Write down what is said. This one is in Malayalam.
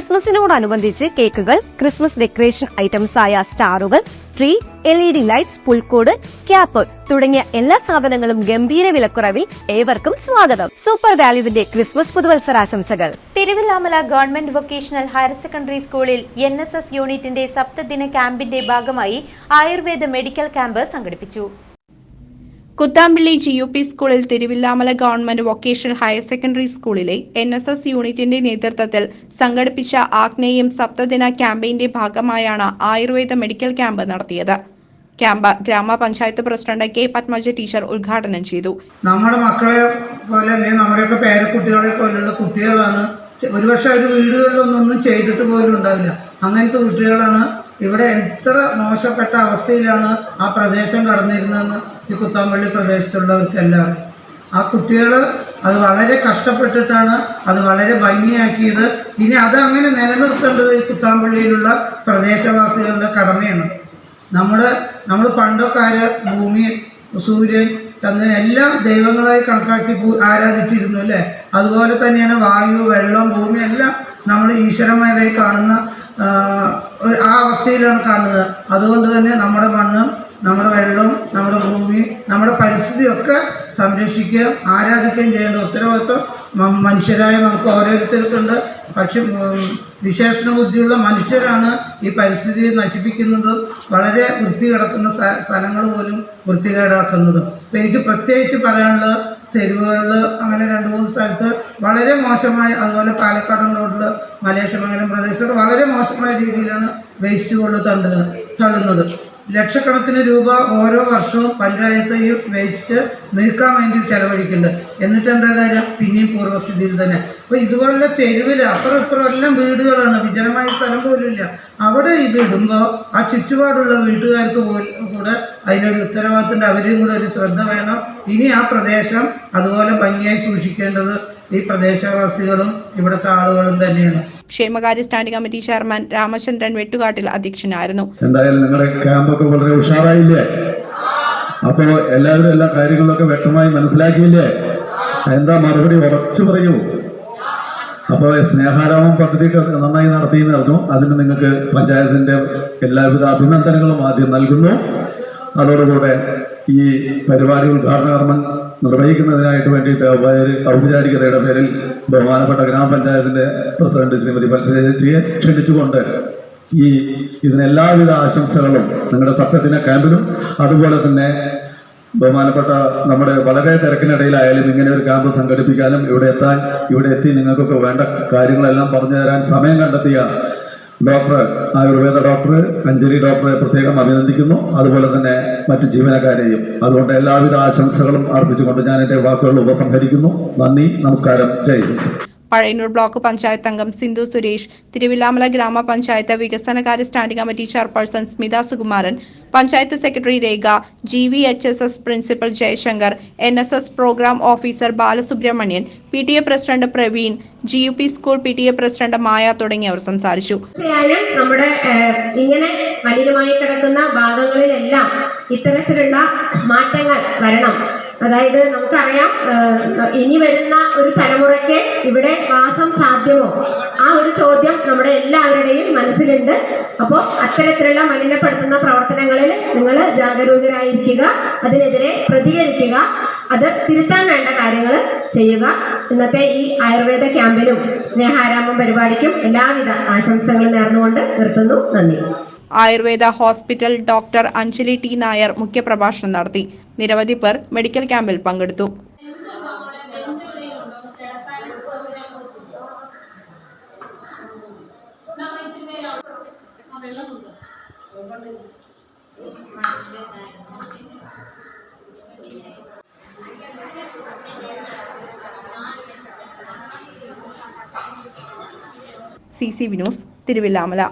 ക്രിസ്മസിനോടനുബന്ധിച്ച് കേക്കുകൾ ക്രിസ്മസ് ഡെക്കറേഷൻ ഐറ്റംസ് ആയ സ്റ്റാറുകൾ tree L E D lights പുൽക്കൂട് ക്യാപ്പ് തുടങ്ങിയ എല്ലാ സാധനങ്ങളും ഗംഭീര വിലക്കുറവിൽ ഏവർക്കും സ്വാഗതം. സൂപ്പർ വാല്യുവിന്റെ Christmas പുതുവത്സരാശംസകൾ. Thiruvilwamala government vocational higher secondary സ്കൂളിൽ എൻ എസ് എസ് യൂണിറ്റിന്റെ സപ്തദിന ക്യാമ്പിന്റെ ഭാഗമായി ആയുർവേദ മെഡിക്കൽ ക്യാമ്പ് സംഘടിപ്പിച്ചു. കുത്താമ്പിള്ളി ജി യു പി സ്കൂളിൽ Thiruvilwamala government vocational higher secondary സ്കൂളിലെ എൻ എസ് എസ് യൂണിറ്റിന്റെ നേതൃത്വത്തിൽ സംഘടിപ്പിച്ച ആഗ്നേയം സപ്തദിന ക്യാമ്പയിന്റെ ഭാഗമായാണ് ആയുർവേദ മെഡിക്കൽ ക്യാമ്പ് നടത്തിയത്. ക്യാമ്പ് ഗ്രാമപഞ്ചായത്ത് പ്രസിഡന്റ് കെ പത്മജ ടീച്ചർ ഉദ്ഘാടനം ചെയ്തു. നമ്മുടെ മക്കളെ പോലെ അല്ലെങ്കിൽ നമ്മുടെയൊക്കെ പേരക്കുട്ടികളെ പോലെയുള്ള കുട്ടികളാണ്. ഒരുപക്ഷെ അവർ വീടുകളിലൊന്നും ചെയ്തിട്ട് പോലും ഉണ്ടാവില്ല. അങ്ങനത്തെ കുട്ടികളാണ് ഇവിടെ എത്ര മോശപ്പെട്ട അവസ്ഥയിലാണ് ആ പ്രദേശം കടന്നിരുന്നതെന്ന് ഈ കുത്താമ്പള്ളി പ്രദേശത്തുള്ളവർക്കെല്ലാം ആ കുട്ടികൾ അത് വളരെ കഷ്ടപ്പെട്ടിട്ടാണ് അത് വളരെ ഭംഗിയാക്കിയത്. ഇനി അത് അങ്ങനെ നിലനിർത്തേണ്ടത് ഈ കുത്താമ്പള്ളിയിലുള്ള പ്രദേശവാസികളുടെ കടമയാണ്. നമ്മൾ നമ്മൾ പണ്ടൊക്കെ ആര് ഭൂമി സൂര്യൻ തന്നെ എല്ലാം ദൈവങ്ങളായി കണക്കാക്കി ആരാധിച്ചിരുന്നു അല്ലേ? അതുപോലെ തന്നെയാണ് വായു വെള്ളം ഭൂമി എല്ലാം നമ്മൾ ഈശ്വരന്മാരായി കാണുന്ന ആ, അവസ്ഥയിലാണ് കാണുന്നത്. അതുകൊണ്ട് തന്നെ നമ്മുടെ മണ്ണും നമ്മുടെ വെള്ളവും നമ്മുടെ ഭൂമി നമ്മുടെ പരിസ്ഥിതിയൊക്കെ സംരക്ഷിക്കുകയും ആരാധിക്കുകയും ചെയ്യേണ്ട ഉത്തരവാദിത്വം മനുഷ്യരായ നമുക്ക് ഓരോരുത്തർക്കുണ്ട്. പക്ഷെ വിശേഷണ ബുദ്ധിയുള്ള മനുഷ്യരാണ് ഈ പരിസ്ഥിതിയെ നശിപ്പിക്കുന്നതും വളരെ വൃത്തി കിടക്കുന്ന സ്ഥലങ്ങൾ പോലും വൃത്തികേടാക്കുന്നതും. അപ്പം എനിക്ക് പ്രത്യേകിച്ച് പറയാനുള്ളത് തെരുവുകളിൽ അങ്ങനെ രണ്ട് മൂന്ന് സ്ഥലത്ത് വളരെ മോശമായ അതുപോലെ പാലക്കാടൻ റോഡിൽ മലേശ്വരമംഗലം പ്രദേശത്തൊക്കെ വളരെ മോശമായ രീതിയിലാണ് വേസ്റ്റ് കൊണ്ട് തള്ളുന്നത് തള്ളുന്നത്. ലക്ഷക്കണക്കിന് രൂപ ഓരോ വർഷവും പഞ്ചായത്ത് ഈ വേസ്റ്റ് നീക്കാൻ വേണ്ടി ചെലവഴിക്കുന്നുണ്ട്. എന്നിട്ട് എന്താ കാര്യം? പിന്നെയും പൂർവസ്ഥിതിയിൽ തന്നെ. അപ്പോൾ ഇതുപോലുള്ള തെരുവിൽ അപ്പുറം ഇപ്പുറം എല്ലാം വീടുകളാണ്. വിജനമായ സ്ഥലം പോലും ഇല്ല. അവിടെ ഇത് ഇടുമ്പോൾ ആ ചുറ്റുപാടുള്ള വീട്ടുകാർക്ക് കൂടെ അതിനൊരു ഉത്തരവാദിത്തമുണ്ട്. അവരെയും കൂടെ ഒരു ശ്രദ്ധ വേണം. ഇനി ആ പ്രദേശം അതുപോലെ ഭംഗിയായി സൂക്ഷിക്കേണ്ടത് ഈ പ്രദേശവാസികളും ഇവിടുത്തെ ആളുകളും തന്നെയാണ്. ക്ഷേമകാര്യ standing committee chairman Ramachandran Vettukattil അധ്യക്ഷനായിരുന്നു. എന്തായാലും നിങ്ങളുടെ ക്യാമ്പൊക്കെ വളരെ ഉഷാറായില്ലേ? അപ്പോ എല്ലാവരും എല്ലാ കാര്യങ്ങളൊക്കെ വ്യക്തമായി മനസ്സിലാക്കിയില്ലേ? എന്താ മറുപടി ഉറച്ചു പറയൂ. അപ്പോൾ സ്നേഹാരാമം പദ്ധതിയൊക്കെ നന്നായി നടത്തിയെന്ന് പറഞ്ഞു അതിന് നിങ്ങൾക്ക് പഞ്ചായത്തിന്റെ എല്ലാവിധ അഭിനന്ദനങ്ങളും ആദ്യം നൽകുന്നു. അതോടുകൂടെ ഈ പരിപാടി ഉദ്ഘാടന കർമ്മം നിർവഹിക്കുന്നതിനായിട്ട് വേണ്ടിയിട്ട് ഔപചാരി- ഔപചാരികതയുടെ പേരിൽ ബഹുമാനപ്പെട്ട ഗ്രാമപഞ്ചായത്തിന്റെ പ്രസിഡന്റ് ശ്രീമതി പത്മജയെ ക്ഷണിച്ചുകൊണ്ട് ഈ ഇതിന് എല്ലാവിധ ആശംസകളും നിങ്ങളുടെ സത്യത്തിന്റെ ക്യാമ്പിലും അതുപോലെ തന്നെ ബഹുമാനപ്പെട്ട നമ്മുടെ വളരെ തിരക്കിനിടയിലായാലും ഇങ്ങനെ ഒരു ക്യാമ്പ് സംഘടിപ്പിക്കാനും ഇവിടെ എത്താൻ ഇവിടെ എത്തി നിങ്ങൾക്കൊക്കെ വേണ്ട കാര്യങ്ങളെല്ലാം പറഞ്ഞു തരാൻ സമയം കണ്ടെത്തിയ ഡോക്ടർ ആയുർവേദ ഡോക്ടർ അഞ്ജലി ഡോക്ടറെ പ്രത്യേകം അഭിനന്ദിക്കുന്നു. അതുപോലെ തന്നെ മറ്റ് ജീവനക്കാരെയും. അതുകൊണ്ട് എല്ലാവിധ ആശംസകളും അർപ്പിച്ചുകൊണ്ട് ഞാൻ എന്റെ വാക്കുകൾ ഉപസംഹരിക്കുന്നു. നന്ദി നമസ്കാരം. ജയ് പഴയന്നൂർ ബ്ലോക്ക് പഞ്ചായത്ത് അംഗം സിന്ധു സുരേഷ് തിരുവില്ലാമല ഗ്രാമപഞ്ചായത്ത് വികസനകാര്യ standing committee chairperson Smitha Sukumaran panchayat secretary Rekha G V H S S principal Jayashankar N S S programme officer Balasubramanian P T A president Praveen G U P school P T A president Maya തുടങ്ങിയവർ സംസാരിച്ചു. നമ്മുടെ ഇങ്ങനെ മലിനമായി കിടക്കുന്ന ഭാഗങ്ങളിലെല്ലാം ഇത്തരത്തിലുള്ള മാറ്റങ്ങൾ വരണം. അതായത് നമുക്കറിയാം ഇനി വരുന്ന ഒരു തലമുറയ്ക്ക് ഇവിടെ വാസം സാധ്യമോ? ആ ഒരു ചോദ്യം നമ്മുടെ എല്ലാവരുടെയും മനസ്സിലുണ്ട്. അപ്പോൾ അത്തരത്തിലുള്ള മലിനപ്പെടുത്തുന്ന പ്രവർത്തനങ്ങളിൽ നിങ്ങൾ ജാഗരൂകരായിരിക്കുക അതിനെതിരെ പ്രതികരിക്കുക അത് തിരുത്താൻ വേണ്ട കാര്യങ്ങൾ ചെയ്യുക. ഇന്നത്തെ ഈ ആയുർവേദ ക്യാമ്പിനും സ്നേഹാരാമം പരിപാടിക്കും എല്ലാവിധ ആശംസകളും നേർന്നുകൊണ്ട് നിർത്തുന്നു. നന്ദി. Ayurveda hospital doctor Anjali T Nair മുഖ്യപ്രഭാഷണം നടത്തി. നിരവധി പേർ മെഡിക്കൽ ക്യാമ്പിൽ പങ്കെടുത്തു. C C Vinos Thiruvilwamala.